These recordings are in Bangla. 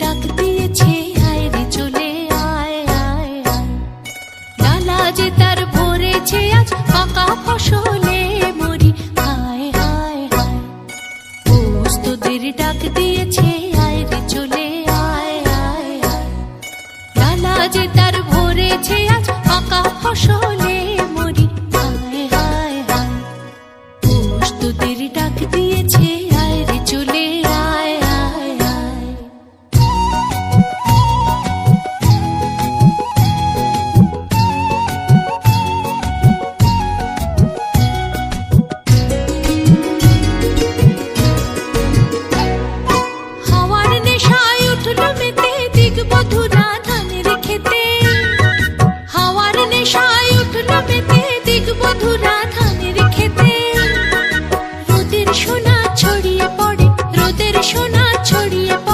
ডাক দিয়েছে আয় রে চলে আয় আয় আয়। ডালা যে তার ভরেছে আজ, পাকা ফসলে প্রস্তুতির ডাক দিয়েছে আয় চলে আয় আয় আয়। ডালা যে তার ভরেছে আজ ফাঁকা ফসলে সোনা ছড়িয়ে পড়ে রোদের সোনা ছড়িয়ে পড়ে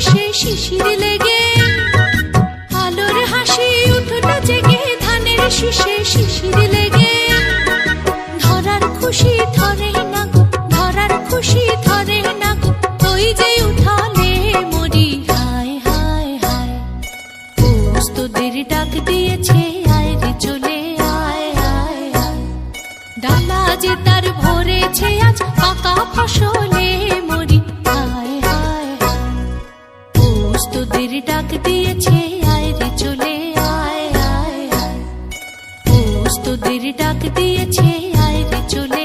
শীষে শিশির লেগে আলোর হাসি উঠল জেগে, ধানের শীষে শিশির লেগে। ধরার খুশি ধরে না গো, ধরার খুশি ধরে না গো, ওই যে উঠালে মরি। হায় হায় হায় পোস্তদের ডাক দিয়েছে, আয় রে চলে আয় আয় আয়। ডালা যে তোদের ডাক দিয়েছে, আয় রে চলে আয় আয় আয়। তোদের ডাক দিয়েছে, আয় রে চলে